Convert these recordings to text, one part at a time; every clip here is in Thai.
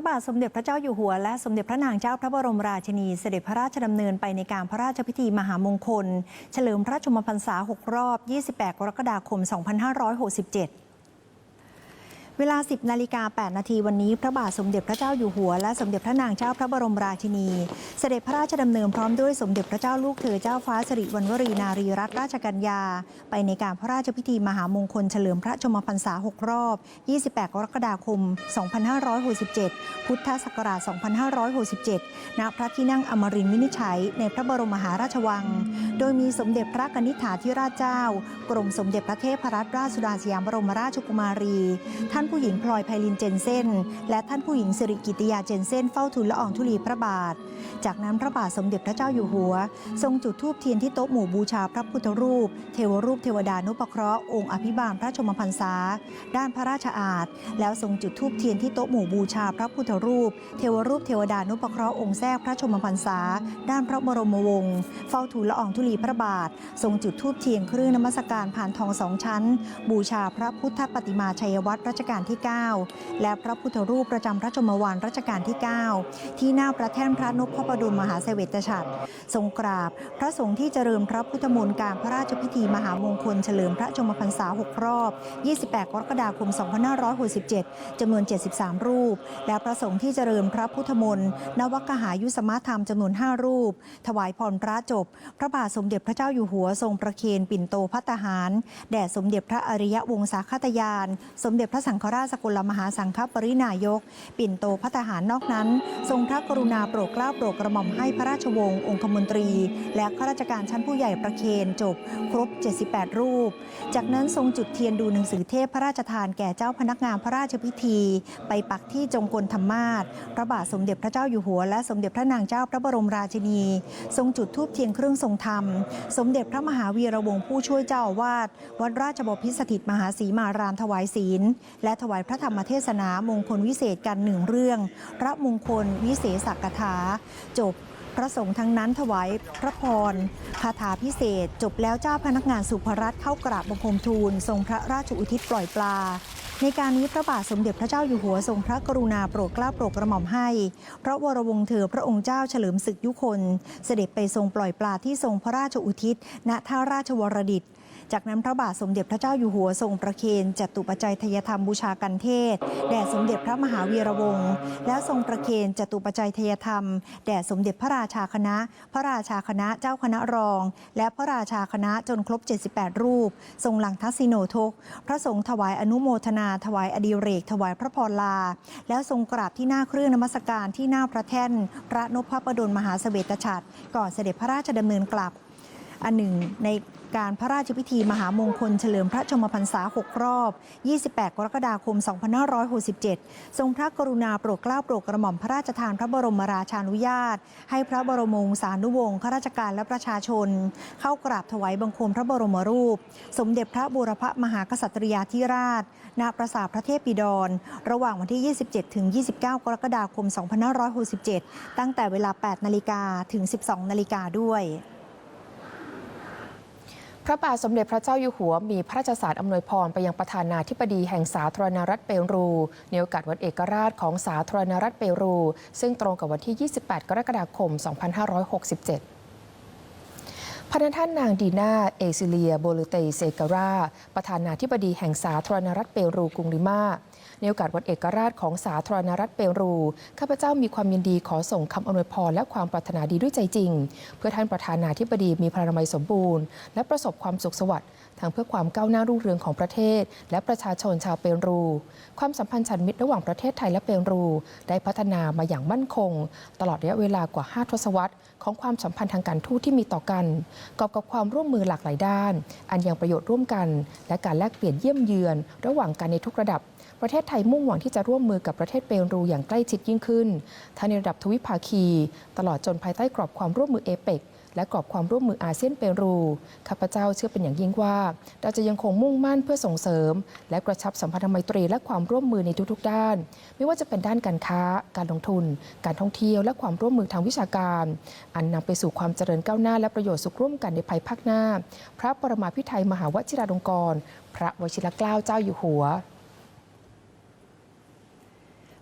ระบาทสมเด็จพระเจ้าอยู่หัว และสมเด็จพระนางเจ้าพระบรมราชินีเสด็จพระราชดำเนินไปในการพระราชพิธีมหามงคล เฉลิมพระชมพรรษา 6 รอบ 28 กรกฎาคม 2567 เวลา 10นาฬิกา8นาทีวันนี้พระบาทสมเด็จพระเจ้าอยู่หัว และสมเด็จพระนางเจ้าพระบรมราชินี เสด็จพระราชดำเนินพร้อมด้วยสมเด็จพระเจ้าลูกเธอเจ้าฟ้าสิริวัณวรีนารีรัตนราชกัญญา ไปในการพระราชพิธีมหามงคลเฉลิมพระชมพรรษา 6 รอบ 28 กรกฎาคม 2567 พุทธศักราช 2567 ณ พระที่นั่งอมรินทร์วินิจฉัย ในพระบรมมหาราชวัง โดยมีสมเด็จพระกนิษฐาธิราชเจ้า กรมสมเด็จพระเทพรัตนราชสุดาสยามบรมราชกุมารี ท่านผู้หญิงพลอยไพลินเจนเซนและท่านผู้หญิงสิริกิติยาเจนเซนเฝ้าทูลละอองธุลีพระบาท จากนั้นพระบาทสมเด็จพระเจ้าอยู่หัว ทรงจุดธูปเทียนที่โต๊ะหมู่บูชาพระพุทธรูป เทวรูปเทวดานุปเคราะห์องค์อภิบาลพระชมพรรษา ด้านพระราชอาณแล้วทรงจุดธูปเทียนที่โต๊ะหมู่บูชาพระพุทธรูป เทวรูปเทวดานุปเคราะห์องค์แทรกพระชมพรรษา ด้านพระบรมวงศ์เฝ้าทูลละอองธุลีพระบาท ทรงจุดธูปเทียนเครื่องนมัสการผ่านทองสองชั้น บูชาพระพุทธปฏิมาชัยวัตรรัชกาลการที่ 9 และพระพุทธรูปประจำพระชมวานรัชกาลที่ 9 ที่หน้าพระแท่นพระนพพระดุลมหาเสวตฉัตรทรงกราบ พระสงฆ์ที่เจริญพระพุทธมนต์การพระราชพิธีมหามงคลเฉลิมพระชมพรรษา 6 รอบ 28 กรกฎาคม 2567จำนวน 73 รูป และพระสงฆ์ที่เจริญพระพุทธมนต์นวกหายุสมธรรมจำนวน 5 รูป ถวายพรพระจบ พระบาทสมเด็จพระเจ้าอยู่หัวทรงประเคนปิ่นโตพัตตาหาร แด่สมเด็จพระอริยวงศาคตยาน สมเด็จพระสังฆราชสกลมหาสังฆปรินายก ปิ่นโตพัตตาหารนอกนั้น ทรงพระกรุณาโปรดเกล้าโปรดกระหม่อมให้พระราชวงศ์องคมนตรี และข้าราชการชั้นผู้ใหญ่ประเคนจบ ครบ 78 รูป จากนั้นทรงจุดเทียนดูหนังสือเทพพระราชทานแก่เจ้าพนักงานพระราชพิธี ไปปักที่จงกลธรรมาศพระบาทสมเด็จพระเจ้าอยู่หัวและสมเด็จพระนางเจ้าพระบรมราชินี ทรงจุดธูปเทียนเครื่องทรงธรรม สมเด็จพระมหาวีระวงศ์ผู้ช่วยเจ้าอาวาสวัดราชบพิสถิตมหาศรีมารามถวายศีลและถวายพระธรรมเทศนามงคลวิเศษกันหนึ่งเรื่อง พระมงคลวิเศษสักถา จบพระสงฆ์ทั้งนั้นถวายพระพรคาถาพิเศษ จบแล้วเจ้าพนักงานสุภรัตน์เข้ากราบบังคมทูล ทรงพระราชอุทิศปล่อยปลา ในการนี้พระบาทสมเด็จพระเจ้าอยู่หัวทรงพระกรุณาโปรดเกล้าโปรดกระหม่อมให้ พระวรวงศ์เธอพระองค์เจ้าเฉลิมศึกยุคน เสด็จไปทรงปล่อยปลาที่ทรงพระราชอุทิศณท่าราชวรดิต จากนั้นพระบาทสมเด็จพระเจ้าอยู่หัวทรงประเคนจตุปัจจัยทยธรรมบูชากันเทศ แด่สมเด็จพระมหาวีระวงศ์และทรงประเคนจตุปัจจัยทยธรรม แด่สมเด็จพระราชาคณะ พระราชาคณะเจ้าคณะรอง และพระราชาคณะจนครบ 78 รูป ทรงหลังทักษิโนทก พระสงฆ์ถวายอนุโมทนา ถวายอดีเรก ถวายพระพรลา แล้วทรงกราบที่หน้าเครื่องนมัสการที่หน้าพระแท่น พระนพพระดลมหาเสวตฉัตรก่อนเสด็จพระราชดำเนินกลับ อันหนึ่งในการพระราชพิธีมหามงคลเฉลิมพระชมพรรษา 6 รอบ 28 กรกฎาคม 2567 ทรงพระกรุณาโปรดเกล้าโปรดกระหม่อมพระราชทานพระบรมราชานุญาต ให้พระบรมวงศานุวงศ์ข้าราชการและประชาชน เข้ากราบถวายบังคมพระบรมรูป สมเด็จพระบูรพมหากษัตริยาธิราช ณ ปราสาทพระเทพปิฎรระหว่างวันที่ 27 ถึง 29 กรกฎาคม 2567 ตั้งแต่เวลา 8 นาฬิกาถึง 12 นาฬิกาด้วย ระบาทสมเด็จพระเจ้าอยู่หัวมีพระราชสารอำนวยพรไปยังประธานาธิบดีแห่งสาธารณรัฐเปรูในโอกาสวันเอกราชของสาธารณรัฐเปรู ซึ่งตรงกับวันที่ 28 กรกฎาคม 2567พระท่านนางดีนาเอซิเลีย โบลูเตเซการาประธานาธิบดีแห่งสาธารณรัฐเปรูกรุงลิมา ในโอกาสวันเอกราชของสาธารณรัฐเปรู ข้าพเจ้ามีความยินดีขอส่งคำอำนวยพรและความปรารถนาดีด้วยใจจริง เพื่อท่านประธานาธิบดีมีพลานามัยสมบูรณ์ และประสบความสุขสวัสดิ์ทั้งเพื่อความก้าวหน้ารุ่งเรืองของประเทศ และประชาชนชาวเปรู ความสัมพันธ์ฉันมิตรระหว่างประเทศไทยและเปรูได้พัฒนามาอย่างมั่นคง ตลอดระยะเวลากว่า 5 ทศวรรษ ของความสัมพันธ์ทางการทูตที่มีต่อกันกอบกับความร่วมมือหลากหลายด้าน อันยังประโยชน์ร่วมกัน และการแลกเปลี่ยนเยี่ยมเยือน ระหว่างกันในทุกระดับ ประเทศไทยมุ่งหวังที่จะร่วมมือกับประเทศเปรูอย่างใกล้ชิดยิ่งขึ้น ทั้งในระดับทวิภาคี ตลอดจนภายใต้กรอบความร่วมมือเอเปกและกรอบความร่วมมืออาเซียนเปรู ข้าพเจ้าเชื่อเป็นอย่างยิ่งว่า เราจะยังคงมุ่งมั่นเพื่อส่งเสริม และกระชับสัมพันธไมตรีและความร่วมมือในทุกๆ ด้าน ไม่ว่าจะเป็นด้านการค้า การลงทุน การท่องเที่ยวและความร่วมมือทางวิชาการ อันนำไปสู่ความเจริญก้าวหน้าและประโยชน์สุขร่วมกันในภายภาคหน้า พระปรมาภิไธยมหาวชิราลงกรณ์พระวชิรเกล้าเจ้าอยู่หัว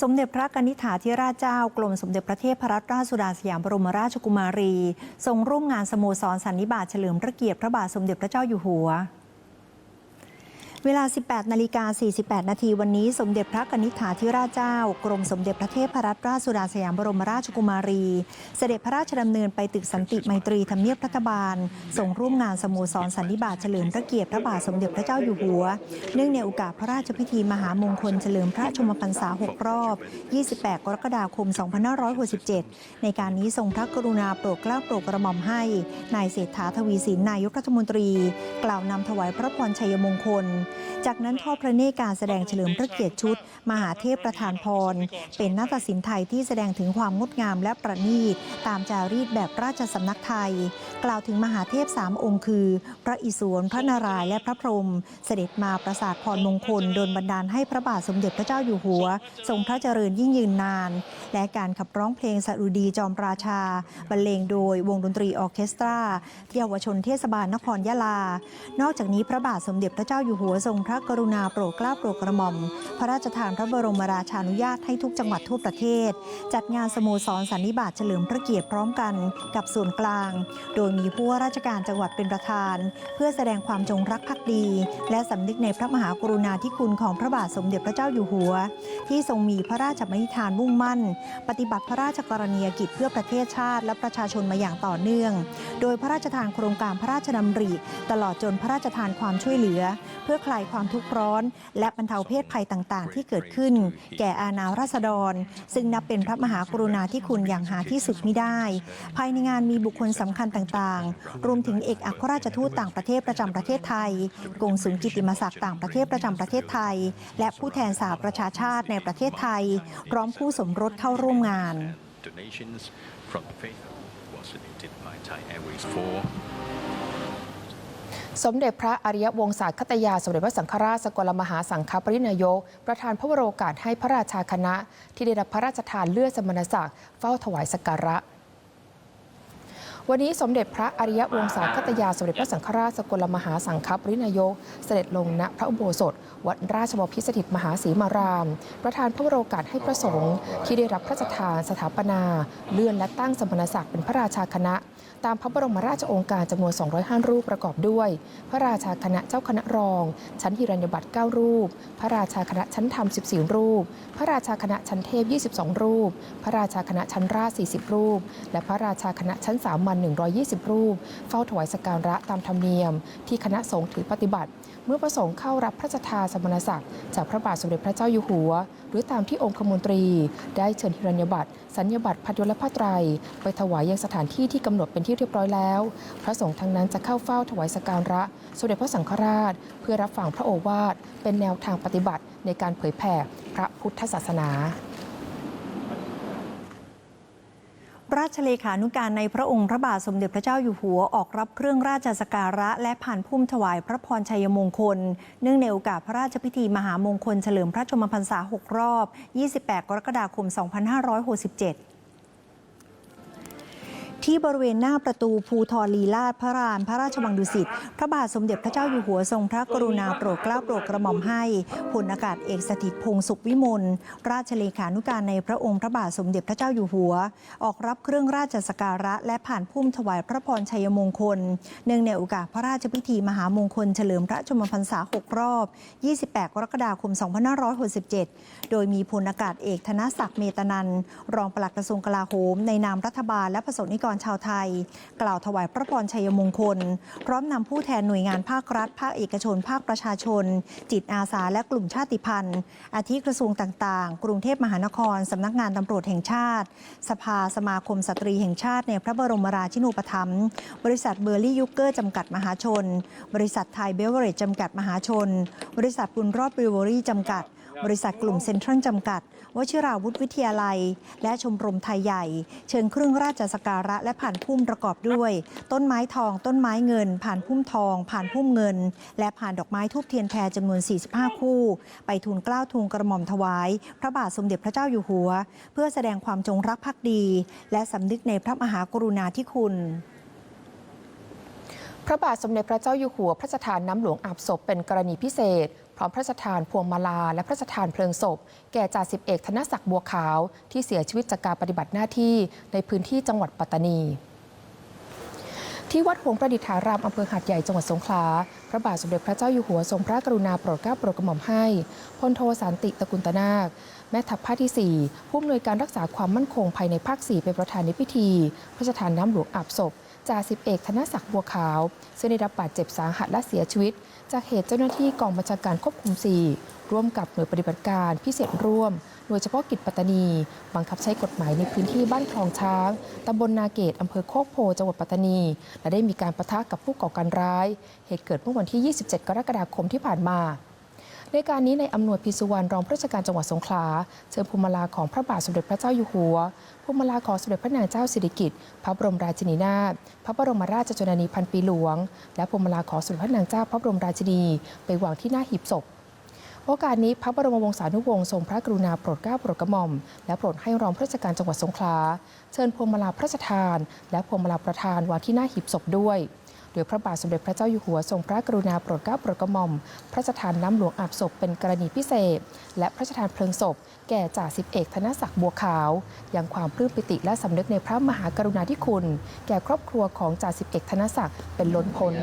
สมเด็จพระกนิษฐาธิราชเจ้ากรมสมเด็จพระเทพรัตนราชสุดาสยามบรมราชกุมารี ทรงร่วมงานสโมสรสันนิบาตเฉลิมพระเกียรติพระบาทสมเด็จพระเจ้าอยู่หัว เวลา 18 นาฬิกา 48 นาทีวันนี้ สมเด็จพระกนิษฐาธิราชเจ้า กรมสมเด็จพระเทพรัตนราชสุดาสยามบรมราชกุมารี เสด็จพระราชดำเนินไปตึกสันติไมตรีทำเนียบรัฐบาล ส่งร่วมงานสโมสรสันนิบาตเฉลิมพระเกียรติพระบาทสมเด็จพระเจ้าอยู่หัว เนื่องในโอกาสพระราชพิธีมหามงคลเฉลิมพระชมพรรษา 6 รอบ 28 กรกฎาคม 2567 ในการนี้ทรงพระกรุณาโปรดเกล้าโปรดกระหม่อมให้ นายเศรษฐาทวีสินนายกรัฐมนตรี กล่าวนำถวายพระพรชัยมงคลจากนั้นทอดพระเนตรการแสดงเฉลิมพระเกียรติชุด มหาเทพประธานพร เป็นนาฏศิลป์ไทยที่แสดงถึงความงดงามและประณีต ตามจารีตแบบราชสำนักไทย กล่าวถึงมหาเทพสามองค์คือ พระอิศวรพระนารายณ์และพระพรหมเสด็จมาประสาทพรมงคลโดนบันดาลให้พระบาทสมเด็จพระเจ้าอยู่หัว ทรงพระเจริญยิ่งยืนนาน และการขับร้องเพลงสดุดีจอมราชา บรรเลงโดยวงดนตรีออเคสตราเยาวชนเทศบาลนครยะลา นอกจากนี้พระบาทสมเด็จพระเจ้าอยู่หัวทรงพระกรุณาโปรดเกล้าโปรดกระหม่อม พระราชทานพระบรมราชานุญาตให้ทุกจังหวัดทั่วประเทศ จัดงานสโมสรสันนิบาตเฉลิมพระเกียรติพร้อมกันกับส่วนกลาง โดยมีผู้ว่าราชการจังหวัดเป็นประธาน เพื่อแสดงความจงรักภักดี และสำนึกในพระมหากรุณาธิคุณของพระบาทสมเด็จพระเจ้าอยู่หัว ที่ทรงมีพระราชมณิธานมุ่งมั่น ปฏิบัติพระราชกรณียกิจเพื่อประเทศชาติและประชาชนมาอย่างต่อเนื่อง โดยพระราชทานโครงการพระราชดำริ ตลอดจนพระราชทานความช่วยเหลือ เพื่อคลายความทุกข์ร้อน และบรรเทาเพศภัยต่างๆ ที่เกิดขึ้น แก่อาณาราษฎร ซึ่งนับเป็นพระมหากรุณาธิคุณอย่างหาที่สุดมิได้ ภายในงานมีบุคคลสำคัญต่างๆ รวมถึงเอกอัครราชทูตต่างประเทศประจำประเทศไทย กงสุลกิติมศักดิ์ต่างประเทศประจำประเทศไทย และผู้แทนสหประชาชาติในประเทศไทย พร้อมคู่สมรสเข้าร่วมงาน donations from the faith was donated by Thai Airways for สมเด็จพระอริยวงศาคตยา สมเด็จพระสังฆราชสกลมหาสังฆปรินายก ประธานพระวโรกาสให้พระราชาคณะ ที่ได้รับพระราชทานเลือดสมณศักดิ์เฝ้าถวายสักการะวันนี้สมเด็จพระอริยวงศาคตยา สมเด็จพระสังฆราชสกลมหาสังฆปรินายก เสด็จลงณพระอุโบสถ วัดราชบพิสถิตมหาศรีมาราม ประธานพระวโรกาสให้พระสงฆ์ที่ได้รับพระราชทานสถาปนา เลื่อนและตั้งสมณศักดิ์เป็นพระราชาคณะ ตามพระบรมราชโองการจำนวน 205 รูปประกอบด้วย พระราชาคณะเจ้าคณะรอง ชั้นหิรัญญบัตร9รูป พระราชาคณะชั้นธรรม 14 รูป พระราชาคณะชั้นเทพ 22 รูป พระราชาคณะชั้นราช 40 รูป และพระราชาคณะชั้นสามัญ120 รูป เฝ้าถวายสกการะตามธรรมเนียม ที่คณะสงฆ์ถือปฏิบัติ เมื่อประสงค์เข้ารับพระราชทานสมณศักดิ์จากพระบาทสมเด็จพระเจ้าอยู่หัว หรือตามที่องคมนตรี ได้เชิญหิรัญญบัตรสัญญบัตรพัดยศและผ้าไตร ไปถวายยังสถานที่ที่กำหนดเป็นที่เรียบร้อยแล้ว พระสงฆ์ทั้งนั้นจะเข้าเฝ้าถวายสกการะ สมเด็จพระสังฆราช เพื่อรับฟังพระโอวาทเป็นแนวทางปฏิบัติในการเผยแผ่พระพุทธศาสนา ราชเลขานุการในพระองค์พระบาทสมเด็จพระเจ้าอยู่หัวออกรับเครื่องราชสกการะ และผ่านพุ่มถวายพระพรชัยมงคล เนื่องในโอกาสพระราชพิธีมหามงคลเฉลิมพระชนมพรรษา 6 รอบ 28 กรกฎาคม 2567 ที่บริเวณหน้าประตูภูทรลีลาศพระรานพระราชวังดุสิต พระบาทสมเด็จพระเจ้าอยู่หัวทรงพระกรุณาโปรดเกล้าโปรดกระหม่อมให้พลอากาศเอกสถิตพงศ์สุขวิมลราชเลขานุการในพระองค์พระบาทสมเด็จพระเจ้าอยู่หัว ออกรับเครื่องราชสการะ และผ่านพุ่มถวายพระพรชัยมงคล เนื่องในโอกาสพระราชพิธีมหามงคลเฉลิมพระชนมพรรษา 6 รอบ 28 กรกฎาคม 2567 โดยมีพลอากาศเอกธนศักดิ์เมตนันรองปลัดกระทรวงกลาโหมในนามรัฐบาลและประสงนิกรชาวไทย กล่าวถวายพระพรชัยมงคล พร้อมนำผู้แทนหน่วยงานภาครัฐ ภาคเอกชน ภาคประชาชน จิตอาสาและกลุ่มชาติพันธุ์ อาทิกระทรวงต่างๆ กรุงเทพมหานครสำนักงานตำรวจแห่งชาติ สภาสมาคมสตรีแห่งชาติในพระบรมราชินูปถัมภ์บริษัทเบอร์ลี่ยุกเกอร์จำกัดมหาชน บริษัทไทยเบเวอเรจจำกัดมหาชน บริษัทบุญรอดบริวอรี่จำกัด บริษัทกลุ่มเซ็นทรัลจำกัด วชิราวุธวิทยาลัย และชมรมไทยใหญ่ เชิญเครื่องราชสการะและผ่านพุ่มประกอบด้วย ต้นไม้ทอง ต้นไม้เงิน ผ่านพุ่มทอง ผ่านพุ่มเงิน และผ่านดอกไม้ทูบเทียนแพรจำนวน 45 คู่ ไปทูลเกล้าทูลกระหม่อมถวาย พระบาทสมเด็จพระเจ้าอยู่หัว เพื่อแสดงความจงรักภักดี และสำนึกในพระมหากรุณาธิคุณพระบาทสมเด็จพระเจ้าอยู่หัวพระราชทานน้ำหลวงอาบศพเป็นกรณีพิเศษ ร้อมพระราชทานพวงมาลา และพระราชทานเพลิงศพ แก่จ่าสิบเอกธนศักดิ์บัวขาว ที่เสียชีวิตจากการปฏิบัติหน้าที่ในพื้นที่จังหวัดปัตตานีที่วัดหงประดิษฐารามอำเภอหาดใหญ่จังหวัดสงขลา พระบาทสมเด็จพระเจ้าอยู่หัวทรงพระกรุณาโปรดเกล้าโปรดกระหม่อมให้พลโทสันติตะกุลตนาค แม่ทัพภาคที่ 4 ผู้อำนวยการรักษาความมั่นคงภายในภาค 4 เป็นประธานในพิธี พระราชทานน้ำหลวงอาบศพ จ่าสิบเอกธนศักดิ์บัวขาว ซึ่งได้รับบาดเจ็บสาหัสและเสียชีวิต จากเหตุเจ้าหน้าที่กองบัญชาการควบคุม 4 ร่วมกับหน่วยปฏิบัติการพิเศษร่วม หน่วยเฉพาะกิจปัตตานี บังคับใช้กฎหมายในพื้นที่บ้านคลองช้างตำบลนาเกตอำเภอโคกโพจังหวัดปัตตานี และได้มีการประทะกับผู้ก่อการร้าย เหตุเกิดเมื่อวันที่ 27 กรกฎาคมที่ผ่านมา ในการนี้ในอำนวยพิสุวรรณรองผู้ราชการจังหวัดสงขลาเชิญพวงมาลาของพระบาทสมเด็จพระเจ้าอยู่หัวพวงมาลาของสมเด็จพระนางเจ้าสิริกิติ์พระบรมราชินีนาถพระบรมราชชนนีพันปีหลวง และพวงมาลาของสมเด็จพระนางเจ้าพระบรมราชินีไปวางที่หน้าหีบศพโอกาสนี้พระบรมวงศานุวงศ์ทรงพระกรุณาโปรดเกล้าโปรดกระหม่อม และโปรดให้รองผู้ราชการจังหวัดสงขลาเชิญพวงมาลาพระราชทาน และพวงมาลาประธานวางที่หน้าหีบศพด้วย โดยพระบาทสมเด็จพระเจ้าอยู่หัวทรงพระกรุณาโปรดเกล้าโปรดกระหม่อม พระราชทานน้ำหลวงอาบศพเป็นกรณีพิเศษ และพระราชทานเพลิงศพ แก่จ่าสิบเอกธนศักดิ์บัวขาว ยังความปลื้มปิติและสำนึกในพระมหากรุณาธิคุณ แก่ครอบครัวของจ่าสิบเอกธนศักดิ์เป็นล้นพ้น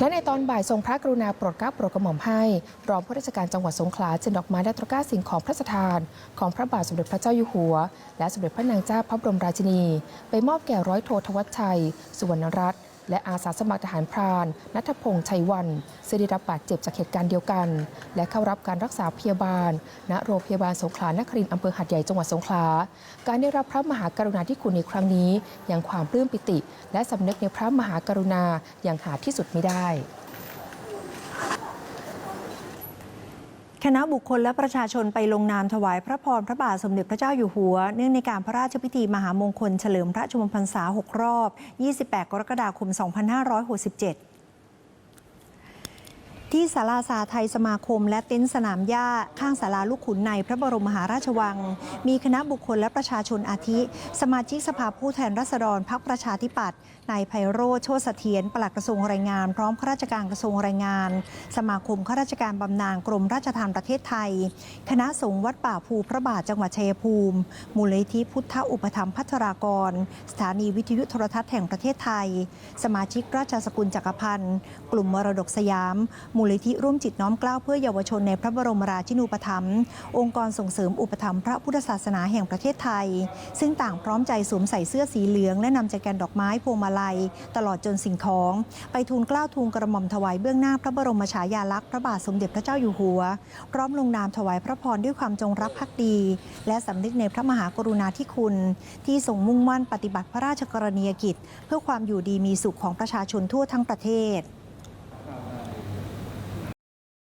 และในตอนบ่ายทรงพระกรุณาโปรดเกล้าโปรดกระหม่อมให้ รองผู้ราชการจังหวัดสงขลาเจนดอกไม้และตะกร้าสิ่งของพระราชทาน ของพระบาทสมเด็จพระเจ้าอยู่หัว และสมเด็จพระนางเจ้าพระบรมราชินี ไปมอบแก่ร้อยโทธวัชชัย สุวรรณรัตน์ และอาสาสมัครทหารพรานนัทพงษ์ชัยวันซึ่งได้รับบาดเจ็บจากเหตุการณ์เดียวกัน และเข้ารับการรักษาพยาบาล ณโรงพยาบาลสงขลานครินทร์อำเภอหัดใหญ่จังหวัดสงขลาการได้รับพระมหากรุณาธิคุณในครั้งนี้ยังความปลื้มปิติ และสำนึกในพระมหากรุณาอย่างหาที่สุดไม่ได้ ณะบุคคลและประชาชนไปลงนามถวายพระพรพระบาทสมเด็จพระเจ้าอยู่หัว เนื่องในการพระราชพิธีมหามงคลเฉลิมพระชนมพรรษา 6 รอบ 28 กรกฎาคม 2567 ที่ศาลาสาไทยสมาคม และเต็นท์สนามหญ้าข้างศาลาลูกขุนในพระบรมมหาราชวัง มีคณะบุคคลและประชาชนอาทิ สมาชิกสภาผู้แทนราษฎรพรรคประชาธิปัตย์นายไพโรจน์โชติเสถียรปลัดกระทรวงแรงงาน พร้อมข้าราชการกระทรวงแรงงาน สมาคมข้าราชการบำนาญกรมราชทัณฑ์ประเทศไทย คณะสงฆ์วัดป่าภูพระบาทจังหวัดชัยภูมิ มูลนิธิพุทธอุปถัมพัฒรากร สถานีวิทยุโทรทัศน์แห่งประเทศไทย สมาชิกราชสกุลจักรพันธ์กลุ่มมรดกสยามมูลนิธิร่วมจิตน้อมเกล้าเพื่อเยาวชนในพระบรมราชินูปถัมภ์องค์กรส่งเสริมอุปถัมภ์พระพุทธศาสนาแห่งประเทศไทย ซึ่งต่างพร้อมใจสวมใส่เสื้อสีเหลือง และนำใจแกนดอกไม้พวงมาลัย ตลอดจนสิ่งของ ไปทูลเกล้าทูลกระหม่อมถวายเบื้องหน้าพระบรมฉายาลักษณ์พระบาทสมเด็จพระเจ้าอยู่หัว พร้อมลงนามถวายพระพรด้วยความจงรักภักดี และสำนึกในพระมหากรุณาธิคุณ ที่ทรงมุ่งมั่นปฏิบัติพระราชกรณียกิจ เพื่อความอยู่ดีมีสุขของประชาชนทั่วทั้งประเทศ